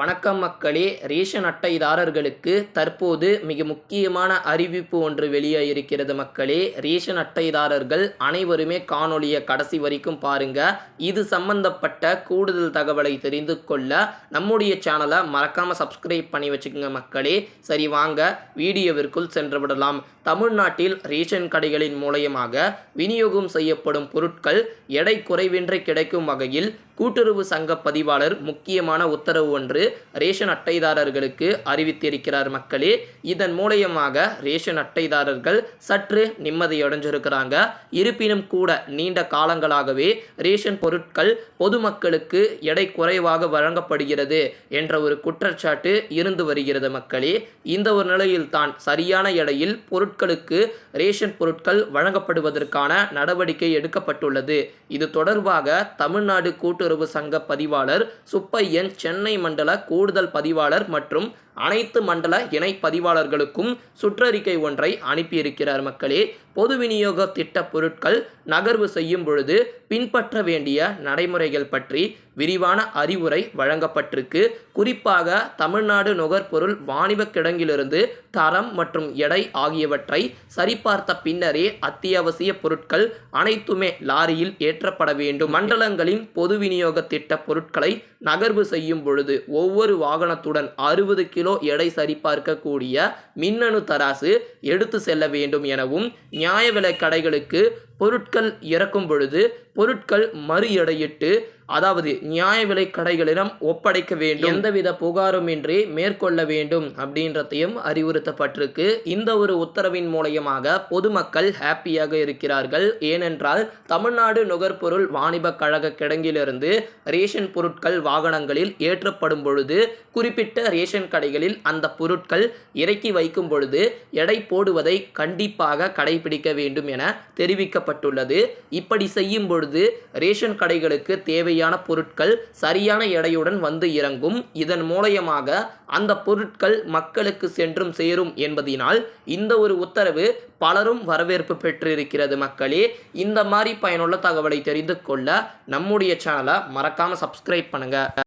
வணக்கம் மக்களே ரேஷன் அட்டைதாரர்களுக்கு தற்போது மிக முக்கியமான அறிவிப்பு ஒன்று வெளியாகிருக்கிறது மக்களே. ரேஷன் அட்டைதாரர்கள் அனைவருமே காணொலியை கடைசி வரைக்கும் பாருங்க. இது சம்பந்தப்பட்ட கூடுதல் தகவலை தெரிந்து கொள்ள நம்முடைய சேனலை மறக்காம சப்ஸ்கிரைப் பண்ணி வச்சுக்கோங்க மக்களே. சரி வாங்க வீடியோவிற்குள் சென்று விடலாம். தமிழ்நாட்டில் ரேஷன் கடைகளின் மூலயமாக விநியோகம் செய்யப்படும் பொருட்கள் எடை குறைவின்றி கிடைக்கும் வகையில் கூட்டுறவு சங்க பதிவாளர் முக்கியமான உத்தரவு ஒன்று ரேஷன் அட்டைதாரர்களுக்கு அறிவித்திருக்கிறார் மக்களே. இதன் மூலயமாக ரேஷன் அட்டைதாரர்கள் சற்று நிம்மதியடைஞ்சிருக்கிறாங்க இருப்பினும் கூட நீண்ட காலங்களாகவே ரேஷன் பொருட்கள் பொதுமக்களுக்கு எடை குறைவாக வழங்கப்படுகிறது என்ற ஒரு குற்றச்சாட்டு இருந்து வருகிறது மக்களே. இந்த ஒரு நிலையில் தான் சரியான எடையில் பொருட்களுக்கு ரேஷன் பொருட்கள் வழங்கப்படுவதற்கான நடவடிக்கை எடுக்கப்பட்டுள்ளது. இது தொடர்பாக தமிழ்நாடு கூட்டுறவு சங்க பதிவாளர் சுப்பையன் சென்னை மண்டல கூடுதல் பதிவாளர் மற்றும் அனைத்து மண்டல இணை பதிவாளர்களுக்கும் சுற்றறிக்கை ஒன்றை அனுப்பியிருக்கிறார் மக்களே. பொது விநியோக திட்ட பொருட்கள் நகர்வு செய்யும் பொழுது பின்பற்ற வேண்டிய நடைமுறைகள் பற்றி விரிவான அறிவுரை வழங்கப்பட்டிருக்கு. குறிப்பாக தமிழ்நாடு நுகர்பொருள் வாணிப கிடங்கிலிருந்து தரம் மற்றும் எடை ஆகியவற்றை சரிபார்த்த பின்னரே அத்தியாவசிய பொருட்கள் அனைத்துமே லாரியில் ஏற்றப்பட வேண்டும். மண்டலங்களின் பொது விநியோக திட்ட பொருட்களை நகர்வு செய்யும் பொழுது ஒவ்வொரு வாகனத்துடன் அறுபது கிலோ எடை சரிபார்க்கக்கூடிய மின்னணு தராசு எடுத்து செல்ல வேண்டும் எனவும் நியாய விலை கடைகளுக்கு பொருட்கள் இறக்கும் பொழுது பொருட்கள் மறு எடையிட்டு அதாவது நியாய விலை கடைகளிடம் ஒப்படைக்க வேண்டும். எந்தவித புகாரும் இன்றி மேற்கொள்ள வேண்டும் அப்படின்றதையும் அறிவுறுத்தப்பட்டிருக்கு. இந்த ஒரு உத்தரவின் மூலயமாக பொதுமக்கள் ஹாப்பியாக இருக்கிறார்கள். ஏனென்றால் தமிழ்நாடு நுகர்பொருள் வாணிப கழக கிடங்கிலிருந்து ரேஷன் பொருட்கள் வாகனங்களில் ஏற்றப்படும் பொழுது குறிப்பிட்ட ரேஷன் கடைகளில் அந்த பொருட்கள் இறக்கி வைக்கும் பொழுது எடை போடுவதை கண்டிப்பாக கடைபிடிக்க வேண்டும் என தெரிவிக்கப்பட்டுள்ளது. இப்படி செய்யும் பொழுது ரேஷன் கடைகளுக்கு தேவையான பொருட்கள் சரியான எடையுடன் வந்து இறங்கும். இதன் மூலயமாக அந்த பொருட்கள் மக்களுக்கு சென்றும் சேரும் என்பதினால் இந்த ஒரு உத்தரவு பலரும் வரவேற்பு பெற்றிருக்கிறது மக்களே. இந்த மாதிரி பயனுள்ள தகவலை தெரிந்து கொள்ள நம்முடைய சேனலை மறக்காமல் சப்ஸ்கிரைப் பண்ணுங்கள்